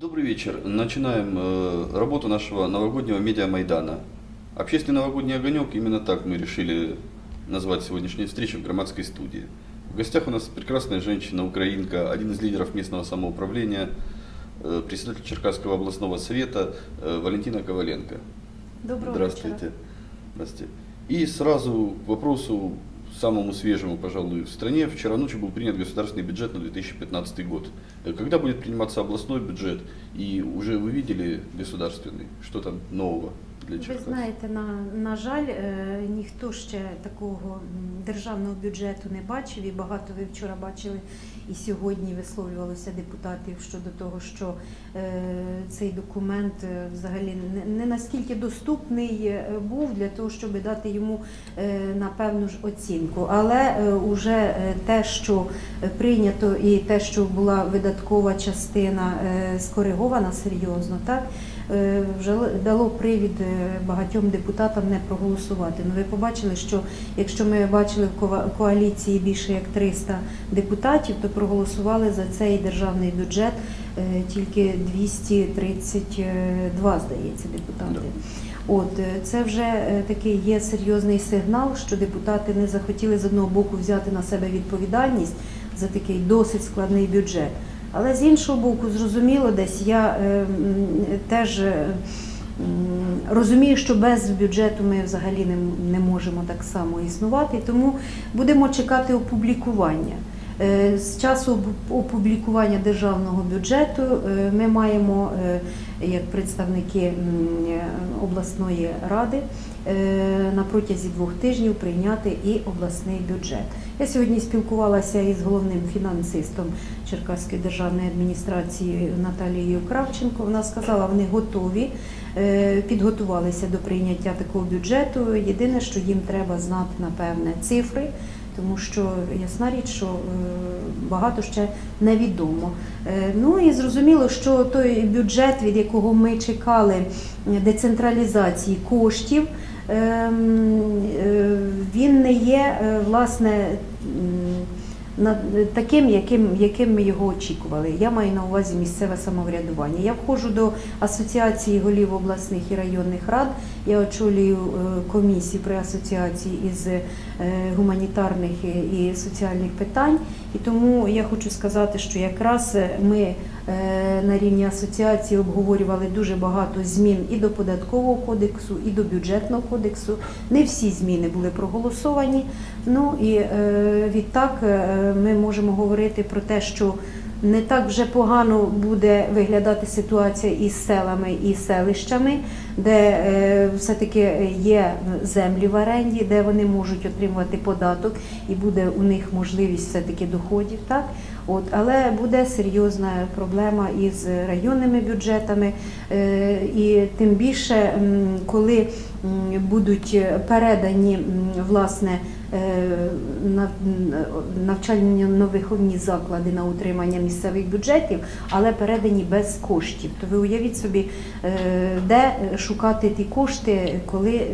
Добрый вечер. Начинаем э, работу нашего новогоднего медиа-майдана. Общественный новогодний огонек, именно так мы решили назвать сегодняшнюю встречу в громадской студии. В гостях у нас прекрасная женщина, украинка, один из лидеров местного самоуправления, э, председатель Черкасского областного совета э, Валентина Коваленко. Доброго Здравствуйте. вечора. Здравствуйте. И сразу к вопросу самому свежему, пожалуй, в стране. Вчера ночью был принят государственный бюджет на 2015 год. Э, Когда будет приниматься областной бюджет? И уже вы видели государственный? Что там нового для Ви Черкас? знаєте, на, на жаль, е, ніхто ще такого м, державного бюджету не бачив, і багато ви вчора бачили і сьогодні висловлювалося депутатів щодо того, що е, цей документ е, взагалі не, наскільки доступний е, був для того, щоб дати йому напевну ж оцінку. Але уже те, що прийнято, і те, що була видаткова частина скоригована серйозно, так вже дало привід е, багатьом депутатам не проголосувати. Ну ви побачили, що якщо ми бачили в коаліції більше як 300 депутатів, то проголосували за цей державний бюджет е, тільки 232, здається, депутати. От е, це вже е, такий є серйозний сигнал, що депутати не захотіли з одного боку взяти на себе відповідальність за такий досить складний бюджет. Але з іншого боку, зрозуміло, десь я е, теж е, розумію, що без бюджету ми взагалі не, не можемо так само існувати, тому будемо чекати опублікування. Е, З часу опублікування державного бюджету е, ми маємо, е, як представники обласної ради, на протязі двох тижнів прийняти і обласний бюджет. Я сьогодні спілкувалася із головним фінансистом Черкаської державної адміністрації Наталією Кравченко. Вона сказала, вони готові, підготувалися до прийняття такого бюджету. Єдине, що їм треба знати, напевне, цифри. Тому що ясна річ, що е, багато ще невідомо. Е, Ну і зрозуміло, що той бюджет, від якого ми чекали е, децентралізації коштів, ем, він не є власне таким, яким, яким ми його очікували. Я маю на увазі місцеве самоврядування. Я входжу до асоціації голів обласних і районних рад. Я очолюю комісії при асоціації із е, гуманітарних і- соціальних питань. І тому я хочу сказати, що якраз ми е, на рівні асоціації обговорювали дуже багато змін і до податкового кодексу, і до бюджетного кодексу. Не всі зміни були проголосовані. Ну і е, відтак е, ми можемо говорити про те, що не так вже погано буде виглядати ситуація із селами і селищами, де е, все-таки є землі в оренді, де вони можуть отримувати податок, і буде у них можливість все-таки доходів. Так? От, але буде серйозна проблема із районними бюджетами, е, і тим більше, коли будуть передані власне навчально-виховні заклади на утримання місцевих бюджетів, але передані без коштів. То ви уявіть собі, е, де шукати ті кошти, коли е,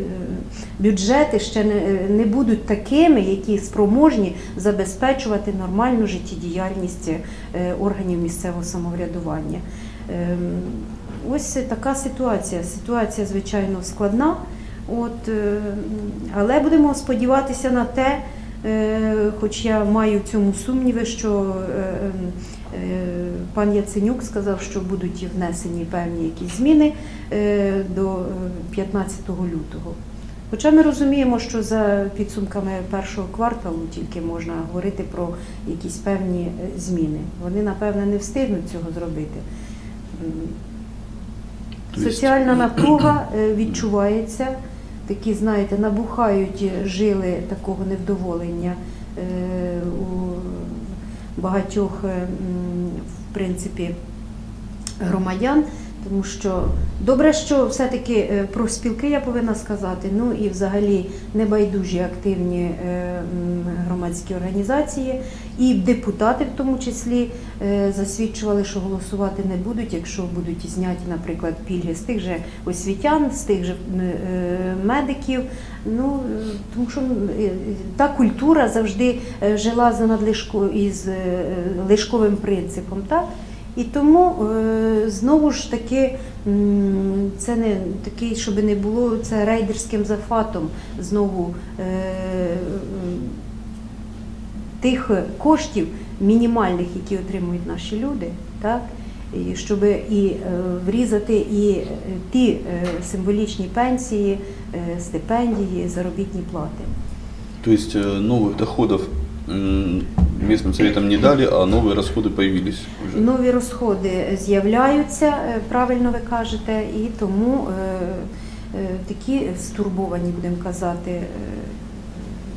бюджети ще не, будуть такими, які спроможні забезпечувати нормальну життєдіяльність е, органів місцевого самоврядування. Ем, Ось така ситуація. Ситуація, звичайно, складна. От, е, але будемо сподіватися на те, е, хоч я маю в цьому сумніви, що е, пан Яценюк сказав, що будуть внесені певні якісь зміни до е, 15 лютого. Хоча ми розуміємо, що за підсумками першого кварталу тільки можна говорити про якісь певні зміни. Вони, напевне, не встигнуть цього зробити. М, То есть- Соціальна напруга відчувається, такі, знаєте, набухають жили такого невдоволення е, у багатьох, е, в принципі, громадян. Тому що добре, що все-таки е, про спілки я повинна сказати. Ну і взагалі небайдужі активні е, громадські організації, і депутати в тому числі е, засвідчували, що голосувати не будуть, якщо будуть зняті, наприклад, пільги з тих же освітян, з тих же медиків. Ну тому що та культура завжди жила за надлишку із лишковим принципом, так? І тому е, знову ж таки це не такий, щоб не було це рейдерським зафатом знову е, тих коштів мінімальних, які отримують наші люди, так? І щоб і е, врізати і ті символічні пенсії, стипендії, заробітні плати. То есть новых доходов м, местным советам не дали, а новые расходы появились уже. Нові розходи з'являються, е, правильно ви кажете, і тому е, е, такі стурбовані, будемо казати, е,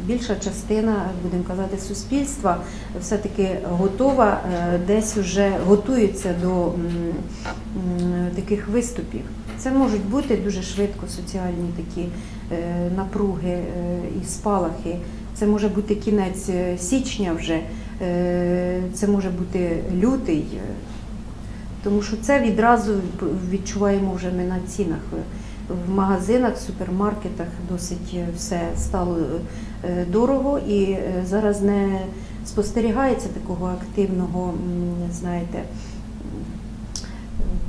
більша частина, будемо казати, суспільства все-таки готова, е, десь вже готується до таких виступів. Це можуть бути дуже швидко соціальні такі е, напруги е, і спалахи. Це може бути кінець січня вже, це може бути лютий, тому що це відразу відчуваємо вже ми на цінах. В магазинах, супермаркетах досить е, все стало е, дорого і е, зараз не спостерігається такого активного, знаєте,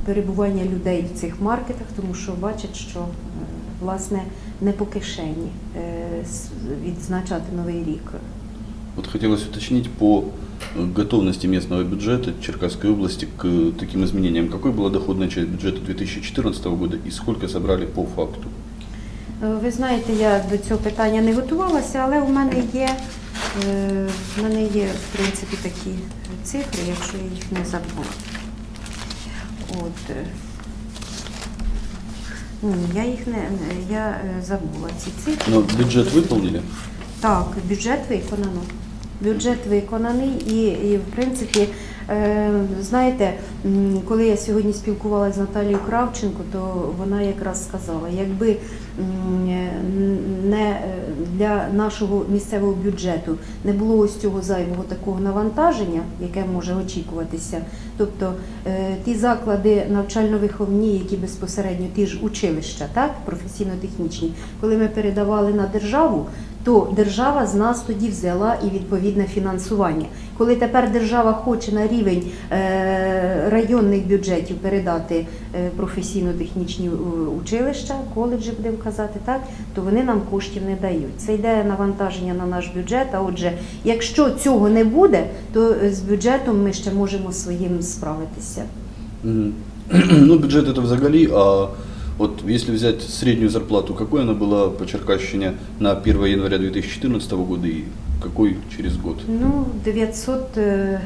перебування людей в цих маркетах, тому що бачать, що е, власне не по кишені е, відзначати новий рік. Вот хотелось уточнить по готовности местного бюджета Черкасской области к э, таким изменениям. Какой была доходная часть бюджета 2014 года и сколько собрали по факту? Е, Ви знаєте, я до цього питання не готувалася, але у мене є, е, в мене є в принципі такі цифри, якщо я їх не забула. От. е, Ні, я їх не не- я е, забула ці цифри. Но бюджет выполнили? Так, бюджет виконано. Бюджет виконаний. І, і в принципі, е, знаєте, коли я сьогодні спілкувалася з Наталією Кравченко, то вона якраз сказала, якби не для нашого місцевого бюджету не було ось цього зайвого такого навантаження, яке може очікуватися, тобто е, ті заклади навчально-виховні, які безпосередньо ті ж училища, так, професійно-технічні, коли ми передавали на державу, то держава з нас тоді взяла і відповідне фінансування. Коли тепер держава хоче на рівень е, районних бюджетів передати е, професійно-технічні е, училища, коледжі, будемо казати, так, то вони нам коштів не дають. Це йде навантаження на наш бюджет. А отже, якщо цього не буде, то з бюджетом ми ще можемо своїм справитися. Ну, бюджет это взагалі, а вот если взять среднюю зарплату, какой она была по Черкащине на 1 января 2014 года и какой через год? Ну, 900, е,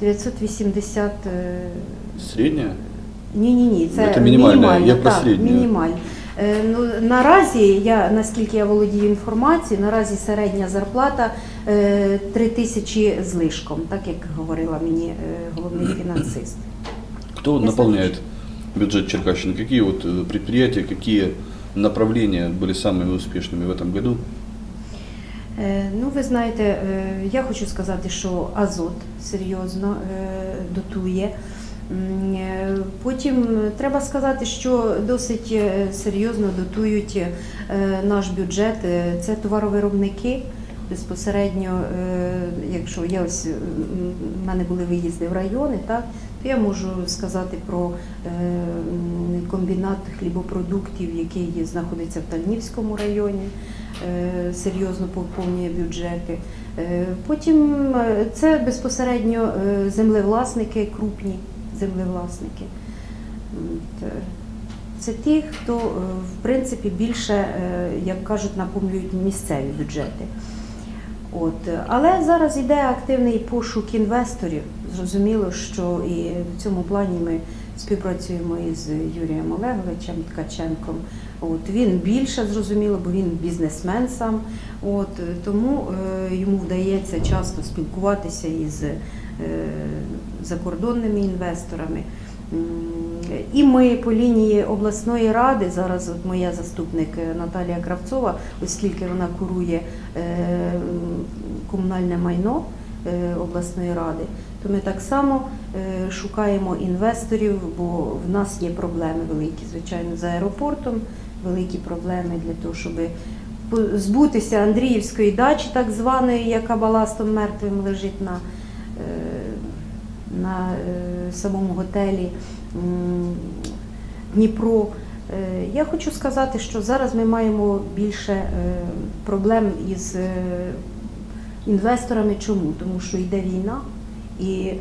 980 е, Средняя? Ні, ні, ні, це, Це мінімальна, мінімальна, я про середню. мінімаль. Е, Ну, наразі, я, наскільки я володію інформацією, наразі середня зарплата е, 3 тисячі з лишком, так як говорила мені головний фінансист. Кто Я наполняет бюджет Черкащины? Какие вот э, предприятия, какие направления были самыми успешными в этом году? Е, Ну, ви знаєте, е, я хочу сказати, що Азот серйозно е, дотує. М, е, Потім треба сказати, що досить е, серйозно дотують е, наш бюджет. Е, Це товаровиробники. Безпосередньо, е, якщо я ось в мене були виїзди в райони, так то я можу сказати про е, комбінат хлібопродуктів, який знаходиться в Тальнівському районі е, серйозно поповнює бюджети. Е, Потім е, це безпосередньо е, землевласники, крупні землевласники. Е, Це ті, хто е, в принципі більше, е, як кажуть, наповнюють місцеві бюджети. От. Але зараз йде активний пошук інвесторів. Зрозуміло, що і в цьому плані ми співпрацюємо із Юрієм Олеговичем Ткаченком. От він більше зрозуміло, бо він бізнесмен сам. От тому е, йому вдається часто спілкуватися із е, закордонними інвесторами. І ми по лінії обласної ради, зараз моя заступник е, Наталія Кравцова, оскільки вона курує е, комунальне майно е, обласної ради, то ми так само шукаємо інвесторів, бо в нас є проблеми великі, звичайно, з аеропортом, великі проблеми для того, щоб збутися Андріївської дачі, так званої, яка баластом мертвим лежить на, на е, самому готелі Дніпро. Е, Я хочу сказати, що зараз ми маємо більше е, проблем із інвесторами. Чому? Тому що йде війна, і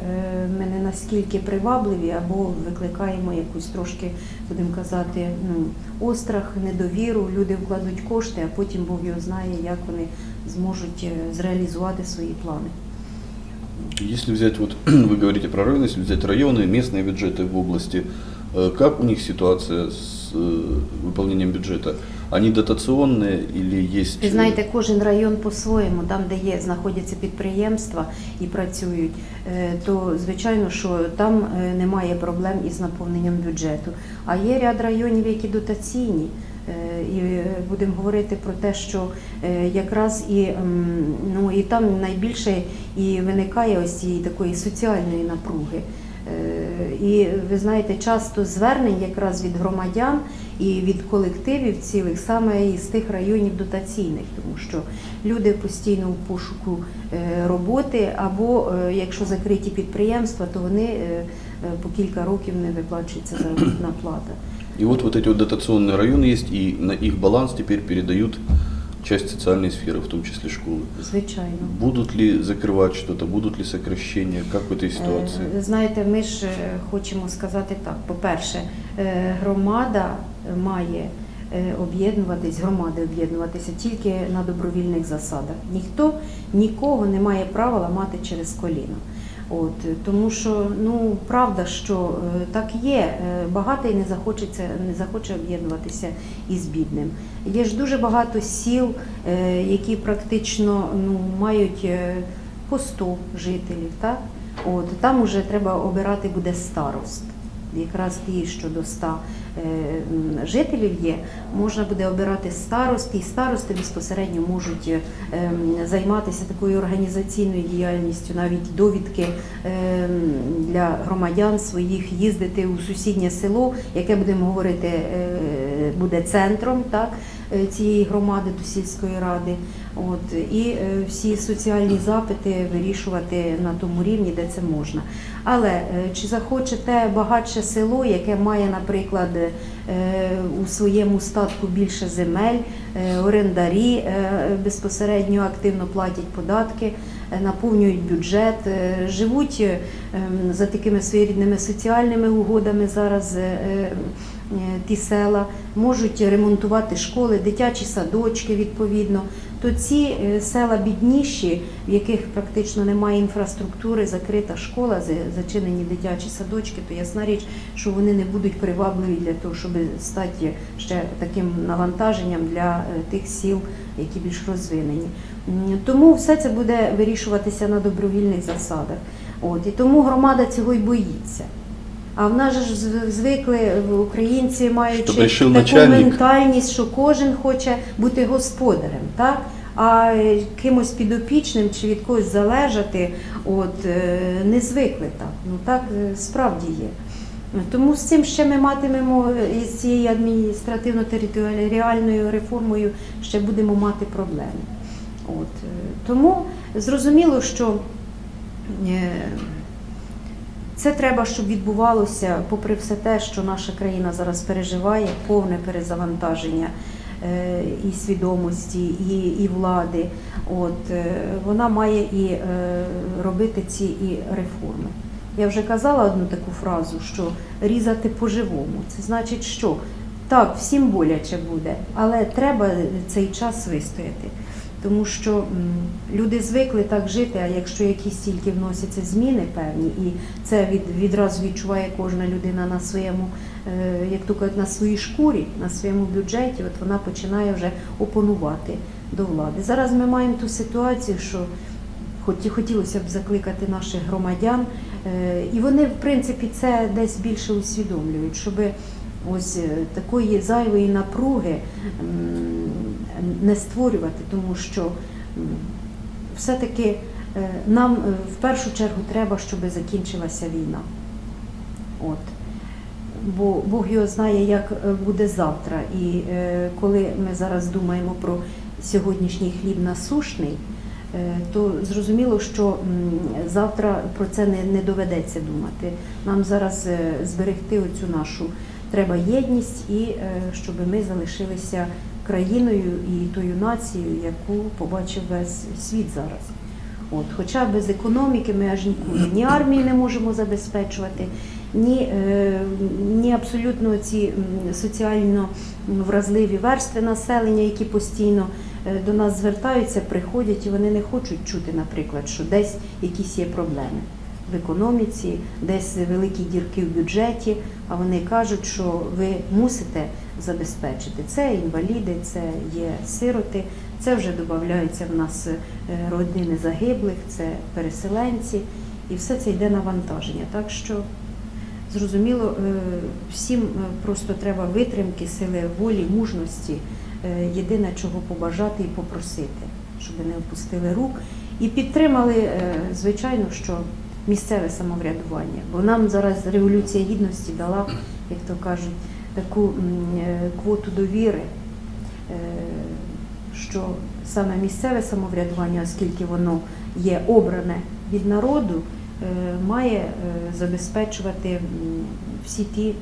ми не наскільки привабливі або викликаємо якусь трошки, будемо казати, ну, острах, недовіру. Люди вкладуть кошти, а потім Бог його знає, як вони зможуть зреалізувати свої плани. Если взять, вот вы говорите про районы, если взять районы, местные бюджеты в области, э, как у них ситуация с э, выполнением бюджета? Они дотационные или есть... Ви э, знаєте, кожен район по-своєму, там, де є, знаходяться підприємства і працюють, е, то звичайно, що там е, немає проблем із наповненням бюджету. А є ряд районів, які дотаційні. Е, І е, будемо говорити про те, що е, якраз і, ну, і там найбільше і виникає ось цієї такої соціальної напруги. І ви знаєте, часто звернень якраз від громадян і від колективів цілих саме із тих районів дотаційних, тому що люди постійно в пошуку роботи, або якщо закриті підприємства, то вони по кілька років не виплачується заробітна плата. И вот вот эти вот дотационные районы есть, и на их баланс теперь передают часть социальной сферы, в том числе школы. Звичайно. Будут ли закрывать что-то, будут ли сокращения, как в этой ситуации? Е, Знаєте, ми ж е, хочемо сказати так. По-перше, е, громада має е, об'єднуватись, громади об'єднуватися тільки на добровільних засадах. Ніхто нікого не має права ламати через коліно. От тому що ну правда, що е, так є. е, Багатий не захочеться, не захоче об'єднуватися із бідним. Є ж дуже багато сіл, е, які практично ну мають по 100 жителів, так? От там вже треба обирати буде старост. Якраз ті, що до 100 е, м, жителів є, можна буде обирати старост, і старости безпосередньо можуть е, займатися такою організаційною діяльністю, навіть довідки е, для громадян своїх їздити у сусіднє село, яке будемо говорити, е, буде центром так, е, цієї громади до сільської ради. От, і е, всі соціальні запити вирішувати на тому рівні, де це можна. Але е, чи захоче те багатше село, яке має, наприклад, е, у своєму статку більше земель, орендарі безпосередньо активно платять податки, наповнюють бюджет, живуть ем, за такими своєрідними соціальними угодами зараз. Е, Ті села можуть ремонтувати школи, дитячі садочки відповідно. То ці е, села бідніші, в яких практично немає інфраструктури, закрита школа, зачинені дитячі садочки, то ясна річ, що вони не будуть привабливі для того, щоб стати ще таким навантаженням для е, тих сіл, які більш розвинені. Тому все це буде вирішуватися на добровільних засадах. От і тому громада цього й боїться. А в нас ж звикли українці маючи таку начальник. ментальність, що кожен хоче бути господарем, так? А е, кимось підопічним чи від когось залежати, от е, не звикли так. Ну так е, справді є. Тому з цим ще ми матимемо е, із цією адміністративно-територіальною реформою ще будемо мати проблеми. От тому зрозуміло, що це треба, щоб відбувалося, попри все те, що наша країна зараз переживає, повне перезавантаження е, і свідомості, і, і влади. От е, вона має і е, робити ці і реформи. Я вже казала одну таку фразу, що різати по-живому. Це значить, що так, всім боляче буде, але треба цей час вистояти. Тому що люди звикли так жити, а якщо якісь тільки вносяться зміни певні, і це від, відразу відчуває кожна людина на своєму, е, як то кажуть, на своїй шкурі, на своєму бюджеті, от вона починає вже опонувати до влади. Зараз ми маємо ту ситуацію, що хоті- хотілося б закликати наших громадян, е, і вони, в принципі, це десь більше усвідомлюють, щоб ось е, такої зайвої напруги не створювати, тому що все-таки е, нам е, в першу чергу треба, щоб закінчилася війна. От. Бо Бог його знає, як е, буде завтра. І коли ми зараз думаємо про сьогоднішній хліб насушний, то зрозуміло, що завтра про це не, не доведеться думати. Нам зараз зберегти оцю нашу треба єдність і щоб ми залишилися країною і тою нацією, яку побачив весь світ зараз. От, хоча без економіки ми аж нікуди ні армії не можемо забезпечувати, ні, е, ні абсолютно ці соціально вразливі верстви населення, які постійно е, до нас звертаються, приходять і вони не хочуть чути, наприклад, що десь якісь є проблеми в економіці, десь великі дірки в бюджеті, а вони кажуть, що ви мусите забезпечити. Це інваліди, це є сироти, це вже додаються в нас е, родини загиблих, це переселенці, і все це йде навантаження. Так що зрозуміло, е, всім е, просто треба витримки, сили волі, мужності. Єдине, чого побажати і попросити, щоб не опустили рук. І підтримали, звичайно, що місцеве самоврядування. Бо нам зараз Революція Гідності дала, як то кажуть, таку е, квоту довіри, е, що саме місцеве самоврядування, оскільки воно є обране від народу, е, має забезпечувати всі ті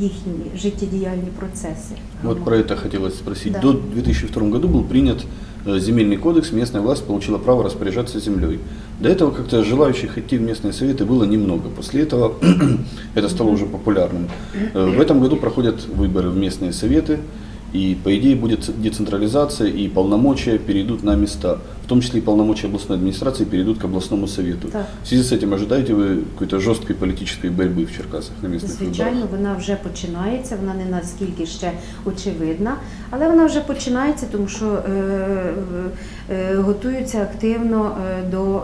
їхні життєдіяльні процеси. Вот про это хотелось спросить. Да. До 2002 году был принят э, земельный кодекс, местная власть получила право распоряжаться землей. До этого как-то желающих идти в местные советы было немного. После этого это стало уже популярным. Э, В этом году проходят выборы в местные советы, и по идее будет децентрализация, и полномочия перейдут на места. В том числе и полномочия областной администрации перейдут к областному совету. Так. В связи с этим ожидаете вы какой-то жесткой политической борьбы в Черкасах на местных выборах? Звичайно, вона вже починається, вона не наскільки ще очевидна, але вона вже починається, тому що е, е, готуються активно е, до е,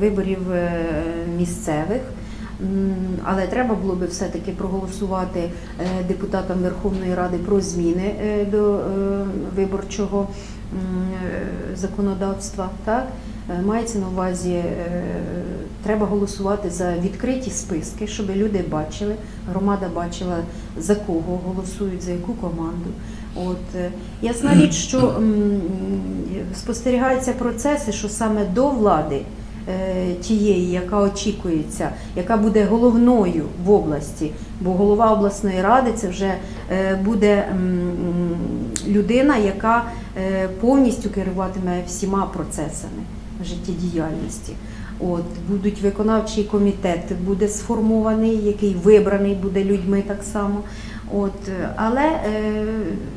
виборів е, місцевих. Але треба було би все-таки проголосувати е, депутатам Верховної Ради про зміни е, до е, виборчого законодавства. Так? Мається на увазі, треба голосувати за відкриті списки, щоб люди бачили, громада бачила за кого голосують, за яку команду. От ясна річ, що спостерігаються процеси, що саме до влади тієї, яка очікується, яка буде головною в області, бо голова обласної ради це вже е, буде людина, яка е, повністю керуватиме всіма процесами життєдіяльності. От будуть виконавчий комітет, буде сформований, який вибраний буде людьми так само. От, е, але е,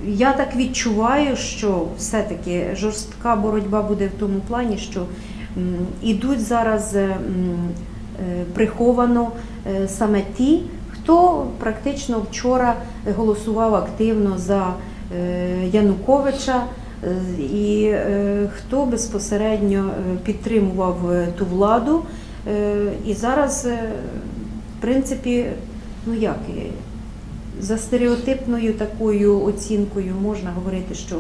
я так відчуваю, що все-таки жорстка боротьба буде в тому плані, що ідуть зараз е, е, приховано е, саме ті, хто практично вчора голосував активно за Януковича. І хто безпосередньо підтримував ту владу, і зараз, в принципі, ну як, за стереотипною такою оцінкою можна говорити, що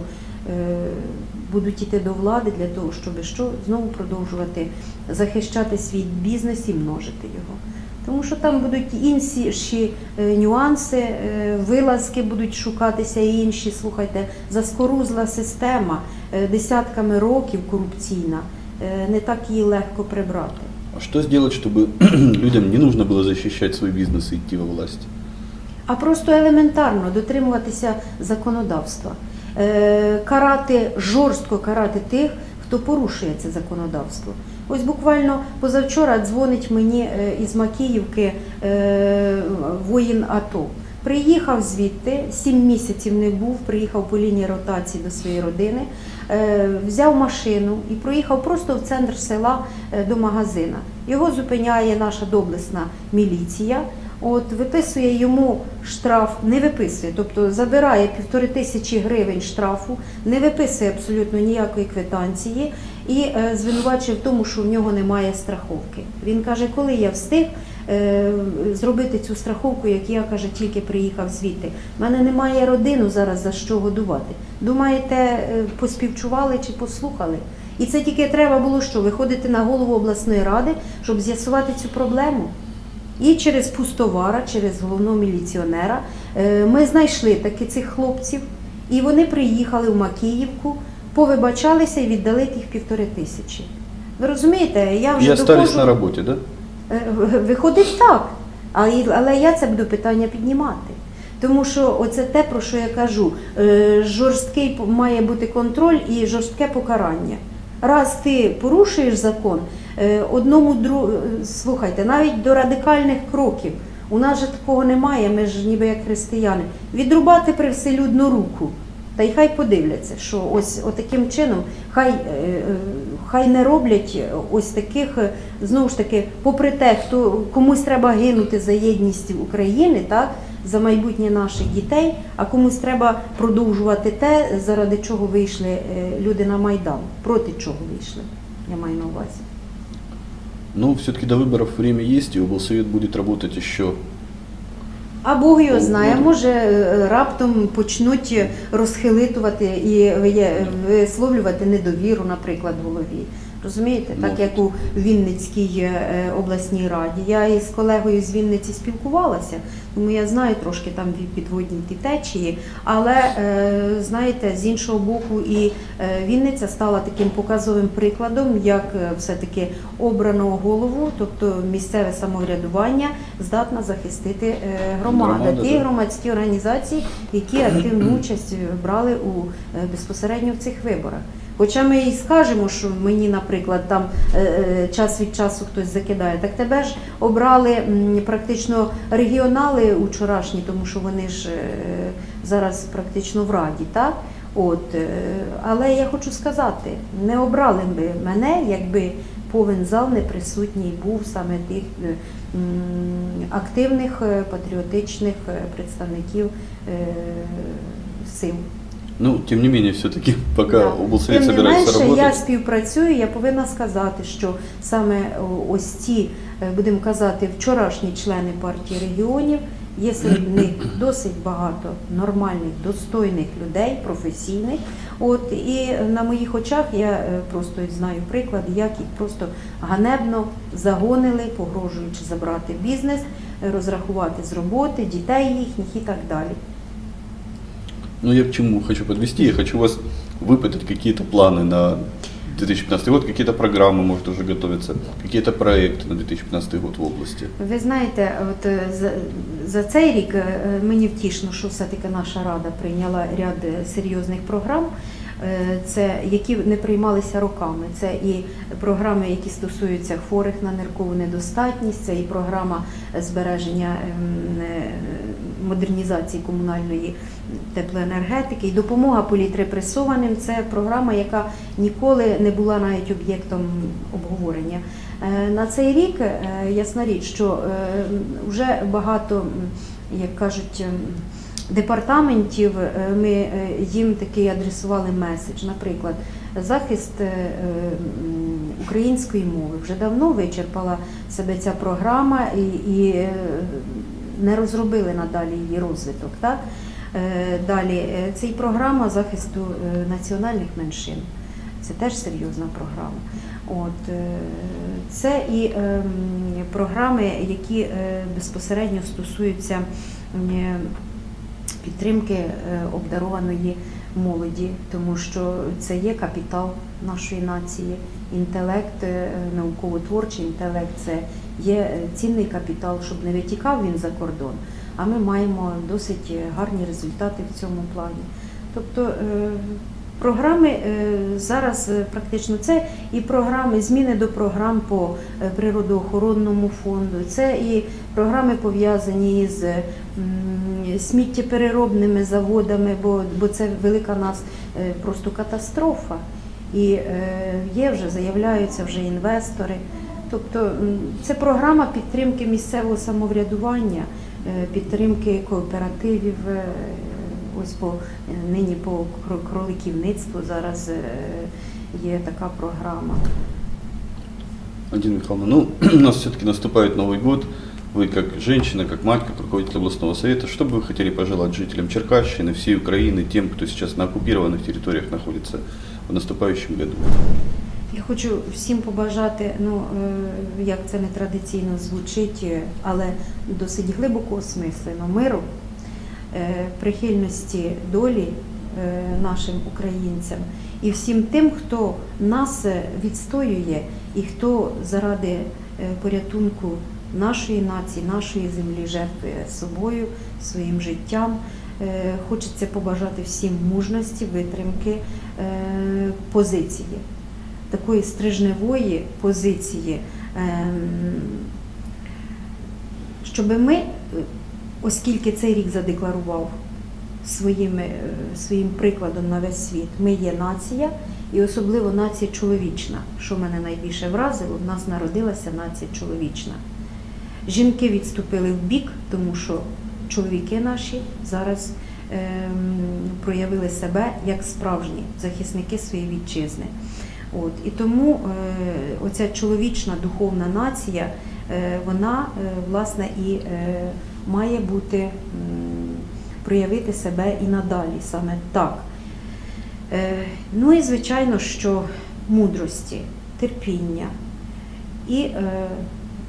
будуть йти до влади для того, щоб що знову продовжувати захищати свій бізнес і множити його. Тому що там будуть інші е, нюанси, е, вилазки будуть шукатися і інші. Слухайте, заскорузла система е, десятками років корупційна, не так її легко прибрати. А что сделать, чтобы людям не нужно было защищать свой бизнес и идти во власть? а просто елементарно дотримуватися законодавства, карати, жорстко карати тих, хто порушує це законодавство. Ось буквально позавчора дзвонить мені е, із Макіївки е, воїн АТО. Приїхав звідти, сім місяців не був, приїхав по лінії ротації до своєї родини, е, взяв машину і проїхав просто в центр села е, до магазина. Його зупиняє наша доблесна міліція. От виписує йому штраф, не виписує, тобто забирає півтори тисячі гривень штрафу, не виписує абсолютно ніякої квитанції і е, звинувачує в тому, що в нього немає страховки. Він каже, коли я встиг е, зробити цю страховку, як я каже, тільки приїхав звідти. У мене немає родину зараз за що годувати. Думаєте, е, поспівчували чи послухали? І це тільки треба було що виходити на голову обласної ради, щоб з'ясувати цю проблему. І через пустовара, через головного міліціонера е, ми знайшли таки цих хлопців, і вони приїхали в Макіївку, повибачалися і віддали тих півтори тисячі. Ви розумієте, я вже остались доходжу- на работе, да? Е, Виходить так. Але я це буду питання піднімати. Тому що оце те, про що я кажу. Е, Жорсткий має бути контроль і жорстке покарання. Раз ти порушуєш закон, одному дру... е, слухайте, навіть до радикальних кроків. У нас же такого немає, ми ж ніби як християни. Відрубати привселюдну руку. Та й хай подивляться, що ось таким чином хай, е, е, хай не роблять ось таких, е, знову ж таки, попри те, хто комусь треба гинути за єдність України, так, за майбутнє наших дітей, а комусь треба продовжувати те, заради чого вийшли е, люди на Майдан, проти чого вийшли, я маю на увазі. Ну, все-таки до выборов время есть, и облсовет будет работать еще. А Бог його знає, може е, раптом почнуть розхилитувати і виє- висловлювати недовіру, наприклад, голові. Розумієте, так Можуть. як у Вінницькій е, обласній раді. Я із колегою з Вінниці спілкувалася, тому я знаю трошки там підводні ті течії. Але е, знаєте, з іншого боку, і е, Вінниця стала таким показовим прикладом, як е, все-таки обраного голову, тобто місцеве самоврядування, здатна захистити е, громада, Громада, ті громадські організації, які активну участь брали у е, безпосередньо в цих виборах. Хоча ми і скажемо, що мені, наприклад, там е, е, час від часу хтось закидає, так тебе ж обрали практично регіонали учорашні, тому що вони ж е, зараз практично в раді, так? От, але я хочу сказати, не обрали би мене, якби повен зал не присутній був саме тих активних патріотичних представників сил. Ну, тем не менее, все-таки, пока Да. облсовет Тим не менше, я работать, співпрацюю, я повинна сказати, що саме ось ці, е, будемо казати, вчорашні члени партії регіонів, є серед них досить багато нормальних, достойних людей, професійних. От і на моїх очах я е, просто знаю приклад, як їх просто ганебно загонили, погрожуючи забрати бізнес, е, розрахувати з роботи, дітей їхніх і так далі. ну я к чему хочу подвести, я хочу вас выпытать какие-то планы на 2015 год, какие-то программы, может, уже готовятся, какие-то проекты на 2015 год в области. Ви знаєте, от е, за, за цей рік е, мені втішно, що все-таки наша рада прийняла ряд е, серйозних програм. Е, Це які не приймалися роками. Це і програми, які стосуються хворих на ниркову недостатність, це і програма збереження ем, е, модернізації комунальної теплоенергетики, і допомога політрепресованим. Це програма, яка ніколи не була навіть об'єктом обговорення. Е, На цей рік е, ясна річ, що е, вже багато, як кажуть, департаментів ми їм такий адресували меседж. Наприклад, захист української мови вже давно вичерпала себе ця програма і, і не розробили надалі її розвиток. Так? Е, Далі е, це і програма захисту е, національних меншин. Це теж серйозна програма. От, це і ем, програми, які безпосередньо стосуються підтримки обдарованої молоді, тому що це є капітал нашої нації. Інтелект, е, науково-творчий інтелект це є е, цінний капітал, щоб не витікав він за кордон. А ми маємо досить гарні результати в цьому плані. Тобто е, програми е, зараз е, практично це і програми, зміни до програм по е, природоохоронному фонду, це і програми пов'язані з сміттєпереробними заводами, бо, це велика нас просто катастрофа. І є вже, заявляються вже інвестори. Тобто це програма підтримки місцевого самоврядування, підтримки кооперативів. е, Ось по е, нині по кро- кроликівництву зараз е, є така програма. Адина Михайловна, ну, у нас все-таки наступает Новый год. Вы как женщина, как мать, как руководитель областного совета, что бы вы хотели пожелать жителям Черкащины, всей Украины, тем, кто сейчас на оккупированных территориях находится в наступающем году? Я хочу всім побажати, ну е, як це не традиційно звучить, е, але досить глибоко осмислено миру, е, прихильності долі, е, нашим українцям і всім тим, хто нас е, відстоює і хто заради е, порятунку нашої нації, нашої землі жертвує собою, своїм життям. Е, Хочеться побажати всім мужності, витримки, е, позиції, такої стрижневої позиції, ем, щоб ми, е, оскільки цей рік задекларував своїм, е, своїм прикладом на весь світ, ми є нація, і особливо нація чоловічна. Що мене найбільше вразило, в нас народилася нація чоловічна. Жінки відступили в бік, тому що чоловіки наші зараз ем, проявили себе як справжні захисники своєї вітчизни. От, і тому е, оця чоловічна духовна нація, е, вона е, власне і е, має бути проявити себе і надалі саме так. Е, ну і звичайно, що мудрості, терпіння і е,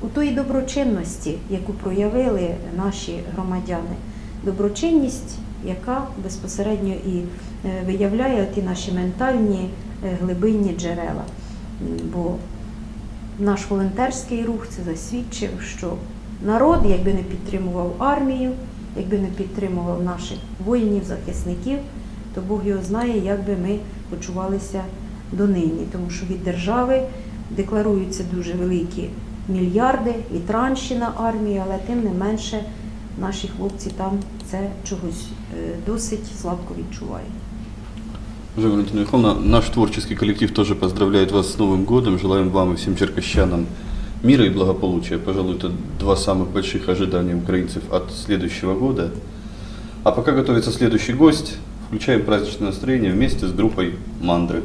у тої доброчинності, яку проявили наші громадяни, доброчинність, яка безпосередньо і е, виявляє ті наші ментальні глибинні джерела. Бо наш волонтерський рух це засвідчив, що народ, якби не підтримував армію, якби не підтримував наших воїнів, захисників, то Бог його знає, як би ми почувалися донині. Тому що від держави декларуються дуже великі мільярди і транші на армію, але тим не менше наші хлопці там це чогось е, досить слабко відчувають. Уже, Валентина Михайловна, наш творческий коллектив тоже поздравляет вас с Новым годом. Желаем вам и всем черкащанам мира и благополучия. Пожалуй, это два самых больших ожидания украинцев от следующего года. А пока готовится следующий гость, включаем праздничное настроение вместе с группой «Мандры».